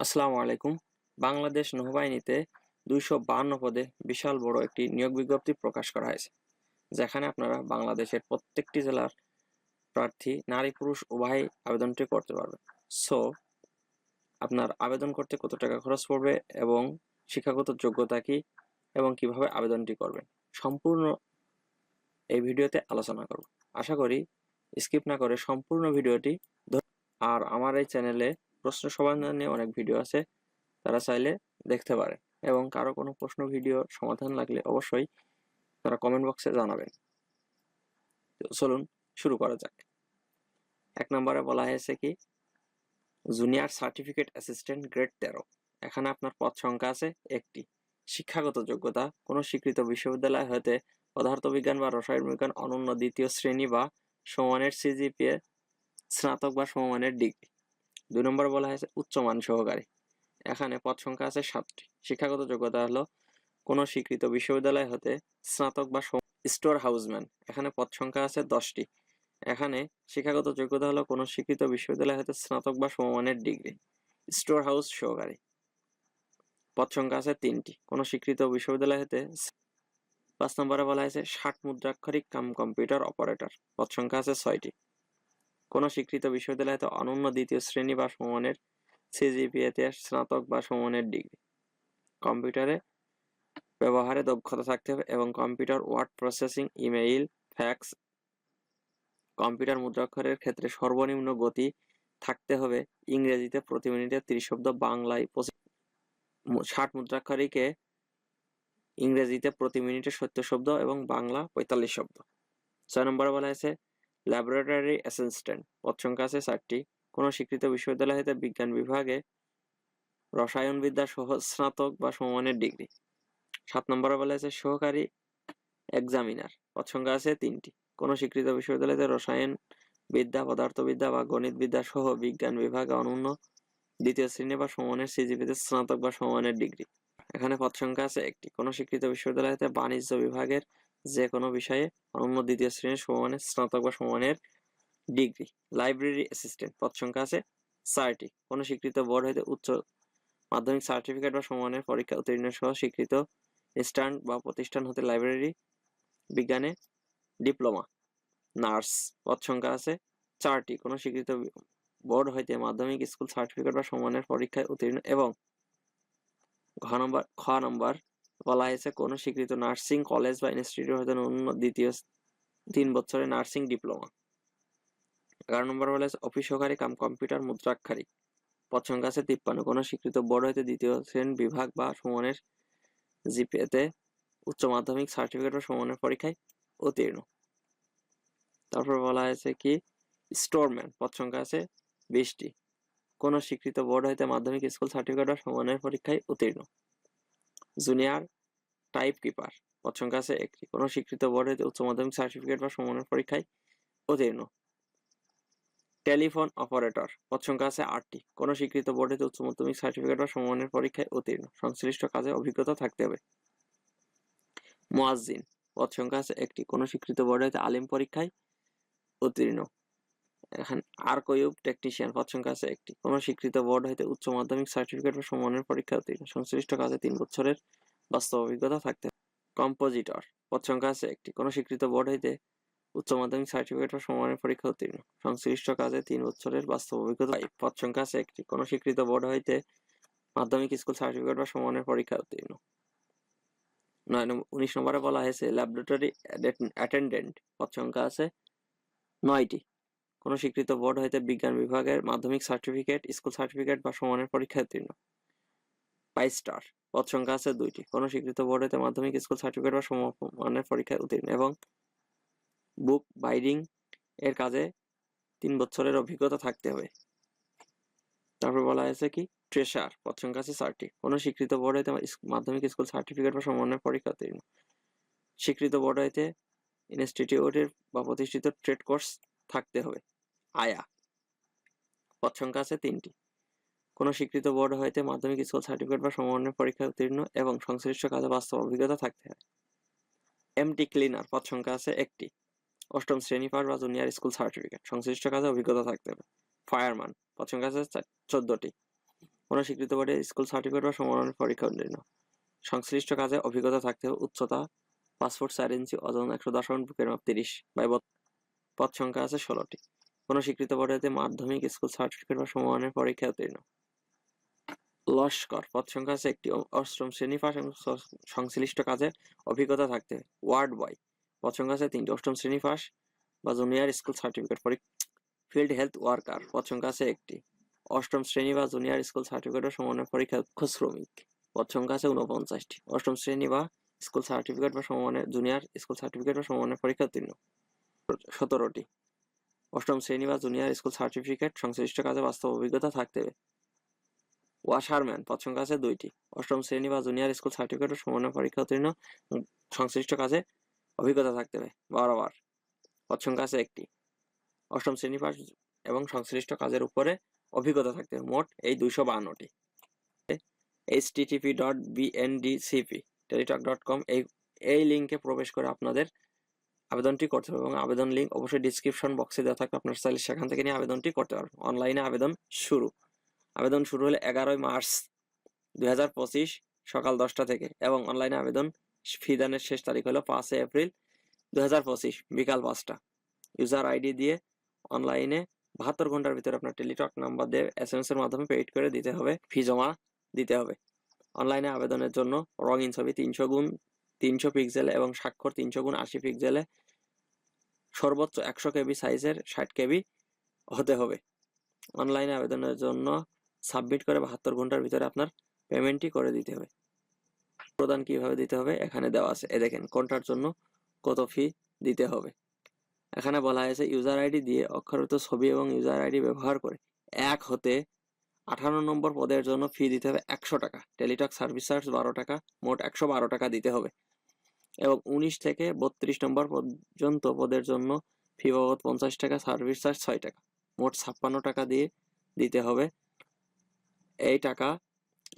আসসালামু আলাইকুম। বাংলাদেশ নৌবাহিনীতে দুইশো বাহান্ন পদে বিশাল বড় একটি নিয়োগ বিজ্ঞপ্তি প্রকাশ করা হয়েছে, যেখানে আপনারা বাংলাদেশের প্রত্যেকটি জেলার প্রার্থী, নারী, পুরুষ উভয় আবেদনটি করতে পারবেন। সো আপনার আবেদন করতে কত টাকা খরচ পড়বে এবং শিক্ষাগত যোগ্যতা কি এবং কীভাবে আবেদনটি করবেন, সম্পূর্ণ এই ভিডিওতে আলোচনা করব। আশা করি স্কিপ না করে সম্পূর্ণ ভিডিওটি আর আমার এই চ্যানেলে প্রশ্ন সমাধান অনেক ভিডিও আছে, তারা চাইলে দেখতে পারে। এবং কারও কোনো প্রশ্ন ভিডিও সমাধান লাগলে অবশ্যই তারা কমেন্ট বক্সে জানাবেন। চলুন শুরু করা যাক। এক নম্বরে বলা হয়েছে কি জুনিয়র সার্টিফিকেট অ্যাসিস্ট্যান্ট গ্রেড তেরো। এখানে আপনার পদ সংখ্যা আছে একটি। শিক্ষাগত যোগ্যতা, কোনো স্বীকৃত বিশ্ববিদ্যালয় হতে পদার্থবিজ্ঞান বা রসায়ন বিজ্ঞান অনন্য দ্বিতীয় শ্রেণি বা সমানের সিজিপিএ স্নাতক বা সমমানের ডিগ্রি। দুই নম্বর বলা হয়েছে উচ্চমান সহকারী। এখানে পদ সংখ্যা আছে সাতটি। শিক্ষাগত যোগ্যতা হলো কোনো স্বীকৃত বিশ্ববিদ্যালয় হতে স্নাতক বা স্টোর হাউসম্যান। এখানে পদ সংখ্যা আছে দশটি। এখানে শিক্ষাগত যোগ্যতা হলো কোনো স্বীকৃত বিশ্ববিদ্যালয় হতে স্নাতক বা সমমানের ডিগ্রি। স্টোর হাউস সহকারী। পদ সংখ্যা আছে তিনটি। কোনো স্বীকৃত বিশ্ববিদ্যালয় হতে পাঁচ নম্বরে বলা হয়েছে ষাট মুদ্রাক্ষরিক কাম কম্পিউটার অপারেটর। পদ সংখ্যা আছে ছয়টি। কোনো স্বীকৃত বিশ্ববিদ্যালয় অনন্য দ্বিতীয় শ্রেণি বা সমমানের সিজিপিএতে স্নাতক বা সমমানের ডিগ্রি। কম্পিউটারে ব্যবহারে দক্ষতা থাকতে হবে এবং computer word processing, email, fax, computer মুদ্রাক্ষরের ক্ষেত্রে সর্বনিম্ন গতি থাকতে হবে। ইংরেজিতে প্রতি মিনিটে ত্রিশ শব্দ, বাংলায় ষাট মুদ্রাক্ষরীকে ইংরেজিতে প্রতি মিনিটে সত্তর শব্দ এবং বাংলা পঁয়তাল্লিশ শব্দ। ছয় নম্বরে বলা হয়েছে ল্যাবরেটরি অ্যাসিস্ট্যান্ট। পদ সংখ্যা আছে চারটি। কোনো স্বীকৃত বিশ্ববিদ্যালয় হতে বিজ্ঞান বিভাগে রসায়নবিদ্যা সহ স্নাতক বা সমমানের ডিগ্রি। সাত নম্বরে বলা হয়েছে সহকারী এক্সামিনার। পদ সংখ্যা আছে তিনটি। কোনো স্বীকৃত বিশ্ববিদ্যালয়তে রসায়ন বিদ্যা পদার্থবিদ্যা বা গণিতবিদ্যা সহ বিজ্ঞান বিভাগে অনন্য দ্বিতীয় শ্রেণি বা সমমানের সিজিপিতে স্নাতক বা সমমানের ডিগ্রি। এখানে পদ সংখ্যা আছে একটি। কোনো স্বীকৃত বিশ্ববিদ্যালয়তে বাণিজ্য বিভাগের যে কোনো বিষয়ে অনন্য দ্বিতীয় শ্রেণির সমমানের, স্নাতক বা সমমানের ডিগ্রি। লাইব্রেরি অ্যাসিস্ট্যান্ট পদ সংখ্যা আছে চারটি। কোনো স্বীকৃত বোর্ড হইতে উচ্চ মাধ্যমিক সার্টিফিকেট বা সমমানের পরীক্ষা উত্তীর্ণ সহ স্বীকৃত ইনস্ট্যান্ট বা প্রতিষ্ঠান হতে লাইব্রেরি বিজ্ঞানে ডিপ্লোমা নার্স পদ সংখ্যা আছে চারটি। কোনো স্বীকৃত বোর্ড হইতে মাধ্যমিক স্কুল সার্টিফিকেট বা সমমানের পরীক্ষায় উত্তীর্ণ এবং ঘ নম্বর, খ নম্বর বলা হয়েছে কোনো স্বীকৃত নার্সিং কলেজ বা ইনস্টিটিউট হতে অন্য দ্বিতীয় তিন বছরের নার্সিং ডিপ্লোমা। এগারো নম্বর হয়েছে, অফিস সহকারী কাম কম্পিউটার মুদ্রাক্ষরিক পদ সংখ্যা আছে তিপ্পান্ন। কোনো স্বীকৃত বোর্ড হইতে দ্বিতীয় শ্রেণি বিভাগ বা সমমানের জিপিএতে উচ্চ মাধ্যমিক সার্টিফিকেট বা সমানের পরীক্ষায় উত্তীর্ণ। তারপর বলা হয়েছে কি স্টোরম্যান পদ সংখ্যা আছে বিশটি। কোন স্বীকৃত বোর্ড হইতে মাধ্যমিক স্কুল সার্টিফিকেট বা সমানের পরীক্ষায় উত্তীর্ণ। জুনিয়র টাইপ কিপার পদ সংখ্যা আছে একটি। কোন স্বীকৃত বোর্ড উচ্চ মাধ্যমিক সার্টিফিকেট বা সমমানের পরীক্ষায় উত্তীর্ণ টেলিফোন অপারেটর। পদ সংখ্যা আছে আটটি। কোন স্বীকৃত বোর্ড উচ্চ মাধ্যমিক সার্টিফিকেট বা সমমানের পরীক্ষায় উত্তীর্ণ সংশ্লিষ্ট কাজে অভিজ্ঞতা থাকতে হবে। মুয়াজ্জিন। পদ সংখ্যা আছে একটি। কোন স্বীকৃত বোর্ড আলিম পরীক্ষায় উত্তীর্ণ এখানে আর্কইউব টেকনিশিয়ান পদ সংখ্যা আছে একটি। কোন স্বীকৃত বোর্ড হইতে উচ্চ মাধ্যমিক সার্টিফিকেট বা সমমানের পরীক্ষা উত্তীর্ণ সংশ্লিষ্ট কাজে তিন বছরের বাস্তব অভিজ্ঞতা থাকতে কম্পোজিটর পদ সংখ্যা আছে একটি। কোন স্বীকৃত বোর্ড হইতে উচ্চ মাধ্যমিক সার্টিফিকেট বা সমমানের পরীক্ষা উত্তীর্ণ। সংশ্লিষ্ট কাজে তিন বছরের বাস্তব অভিজ্ঞতা। পদ সংখ্যা আছে একটি। কোন স্বীকৃত বোর্ড হইতে মাধ্যমিক স্কুল সার্টিফিকেট বা সমমানের পরীক্ষা উত্তীর্ণ। নয় উনিশ নম্বরে বলা হয়েছে ল্যাবরেটরি অ্যাটেন্ডেন্ট পদ সংখ্যা আছে নয়টি। কোন স্বীকৃত বোর্ড হইতে বিজ্ঞান বিভাগের মাধ্যমিক সার্টিফিকেট স্কুল সার্টিফিকেট বা সমানের পরীক্ষা উত্তীর্ণ। পাই স্টার পদ সংখ্যা আছে দুইটি। কোন স্বীকৃত বোর্ড হইতে মাধ্যমিক স্কুল সার্টিফিকেট বা সমানের পরীক্ষায় উত্তীর্ণ এবং বুক বাইডিং এর কাজে তিন বছরের অভিজ্ঞতা থাকতে হবে। তারপর বলা হয়েছে কি? ট্রেসার পদ সংখ্যা আছে চারটি। কোনো স্বীকৃত বোর্ড হইতে মাধ্যমিক স্কুল সার্টিফিকেট বা সমানের পরীক্ষা উত্তীর্ণ। স্বীকৃত বোর্ড হইতে ইনস্টিটিউটের বা প্রতিষ্ঠিত ট্রেড কোর্স থাকতে হবে। আয়া। পদ সংখ্যা আছে তিনটি। কোনো স্বীকৃত বোর্ড হইতে মাধ্যমিক স্কুল সার্টিফিকেট বা সমমানের পরীক্ষা উত্তীর্ণ এবং সংশ্লিষ্ট কাজে বাস্তব অভিজ্ঞতা থাকতে হয়। এমটি ক্লিনার পদ সংখ্যা আছে একটি। অষ্টম শ্রেণি পাস বা জুনিয়র স্কুল সার্টিফিকেট সংশ্লিষ্ট কাজে অভিজ্ঞতা থাকতে হবে। ফায়ারম্যান পদ সংখ্যা আছে চোদ্দটি। কোনো স্বীকৃত বোর্ডে স্কুল সার্টিফিকেট বা সমমানের পরীক্ষা উত্তীর্ণ। সংশ্লিষ্ট কাজে অভিজ্ঞতা থাকতে হবে উচ্চতা পাসপোর্ট চার ইঞ্চি, ওজন একশো দশ বুকের মাপ তিরিশ বত- পদ সংখ্যা আছে ষোলোটি। কোনো স্বীকৃত বোর্ডেতে মাধ্যমিক, স্কুল সার্টিফিকেট বা সমমানের পরীক্ষা উত্তীর্ণ। লস্কর, পদ সংখ্যা আছে একটি অষ্টম শ্রেণি পাস সংশ্লিষ্ট কাজে অভিজ্ঞতা থাকতে। ওয়ার্ড বয়, পদ সংখ্যা আছে তিনটি, অষ্টম শ্রেণি পাস বা জুনিয়র স্কুল সার্টিফিকেট পরীক্ষা ফিল্ড হেলথ ওয়ার্কার, পদ সংখ্যা আছে একটি। অষ্টম শ্রেণি বা জুনিয়র স্কুল সার্টিফিকেট বা সমমানের পরীক্ষা শ্রমিক, পদ সংখ্যা আছে উনপঞ্চাশটি অষ্টম শ্রেণি বা স্কুল সার্টিফিকেট বা সমমানের, জুনিয়র স্কুল সার্টিফিকেট বা সমমানের পরীক্ষা উত্তীর্ণ। সতেরোটি অষ্টম শ্রেণি বা জুনিয়র স্কুল সার্টিফিকেট সংশ্লিষ্ট কাজে বাস্তব অভিজ্ঞতা থাকতে হবে। ওয়াশারম্যান পদ সংখ্যা আছে দুইটি। অষ্টম শ্রেণি বা জুনিয়র স্কুল সার্টিফিকেট বা সমমানের পরীক্ষা উত্তীর্ণ সংশ্লিষ্ট কাজে অভিজ্ঞতা থাকতে হবে। বারবার। পদ সংখ্যা আছে একটি। অষ্টম শ্রেণি পাস এবং সংশ্লিষ্ট কাজের উপরে অভিজ্ঞতা থাকতে হবে। মোট এই দুইশো বাহান্নটি। H TTP dot BNDCP Teletalk dot com এই এই লিঙ্কে প্রবেশ করে আপনাদের আবেদনটি করতে হবে এবং আবেদন লিঙ্ক অবশ্যই ডিসক্রিপশন বক্সে দেওয়া থাকবে। আপনার চাইলে সেখান থেকে নিয়ে আবেদনটি করতে পারবেন। অনলাইনে আবেদন শুরু। আবেদন শুরু হলে এগারোই মার্চ দুই হাজার পঁচিশ সকাল দশটা থেকে এবং অনলাইনে আবেদন ফি দানের শেষ তারিখ হলো পাঁচই এপ্রিল দুই হাজার পঁচিশ বিকাল পাঁচটা। ইউজার আইডি দিয়ে অনলাইনে বাহাত্তর ঘণ্টার ভিতরে আপনার টেলিটক নাম্বার দিয়ে এস এম এস এর মাধ্যমে পেইড করে দিতে হবে ফি জমা দিতে হবে। অনলাইনে আবেদনের জন্য রঙিন ছবি তিনশো গুণ, তিনশো পিক্সেল এবং স্বাক্ষর তিনশো গুণ, আশি পিক্সেলে সর্বোচ্চ একশো কেবি সাইজের ষাট কেবি হতে হবে। অনলাইনে আবেদনের জন্য সাবমিট করে বাহাত্তর ঘণ্টার ভিতরে আপনার পেমেন্টটি করে দিতে হবে। প্রদান কীভাবে দিতে হবে এখানে দেওয়া আছে। এ দেখেন, কোনটার জন্য কত ফি দিতে হবে। এখানে বলা হয়েছে ইউজার আইডি দিয়ে অক্ষরিত ছবি এবং ইউজার আইডি ব্যবহার করে এক হতে আঠারো নম্বর পদের জন্য ফি দিতে হবে একশো টাকা। টেলিটক সার্ভিস চার্জ বারো টাকা, মোট একশো বারো টাকা দিতে হবে। এবং উনিশ থেকে বত্রিশ নম্বর পর্যন্ত পদের জন্য ফি বাবদ পঞ্চাশ টাকা, সার্ভিস চার্জ ছয় টাকা। মোট ছাপ্পান্ন টাকা দিয়ে দিতে হবে। এই টাকা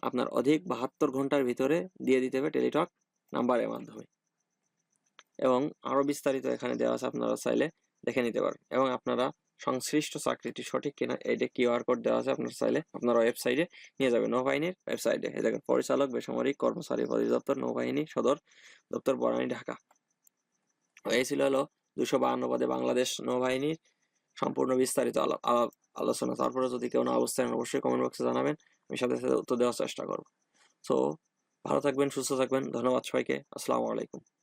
আপনার অধিক বাহাত্তর ঘণ্টার ভিতরে দিয়ে দিতে হবে টেলিটক নাম্বারের মাধ্যমে। এবং আরও বিস্তারিত এখানে দেওয়া আছে, আপনারা চাইলে দেখে নিতে পারেন। এবং আপনারা সংশ্লিষ্ট চাকরিটি সঠিক কিনা এইটা কিউআর কোড দেওয়া আছে আপনারা চাইলে আপনার ওয়েবসাইটে নিয়ে যাবে নৌবাহিনীর ওয়েবসাইটে এই দেখেন, পরিচালক, বেসামরিক কর্মচারী অধিদপ্তর নৌবাহিনী, সদর দপ্তর, বনানী, ঢাকা। এই ছিল হলো দুশো বাহান্ন পদে বাংলাদেশ নৌবাহিনীর সম্পূর্ণ বিস্তারিত আলা- আলা- আলোচনা। তারপরে যদি কেউ না অবস্থান অবশ্যই কমেন্ট বক্সে জানাবেন, আমি সাথে সাথে উত্তর দেওয়ার চেষ্টা করব। সো ভালো থাকবেন, সুস্থ থাকবেন, ধন্যবাদ সবাইকে, আসসালামু আলাইকুম।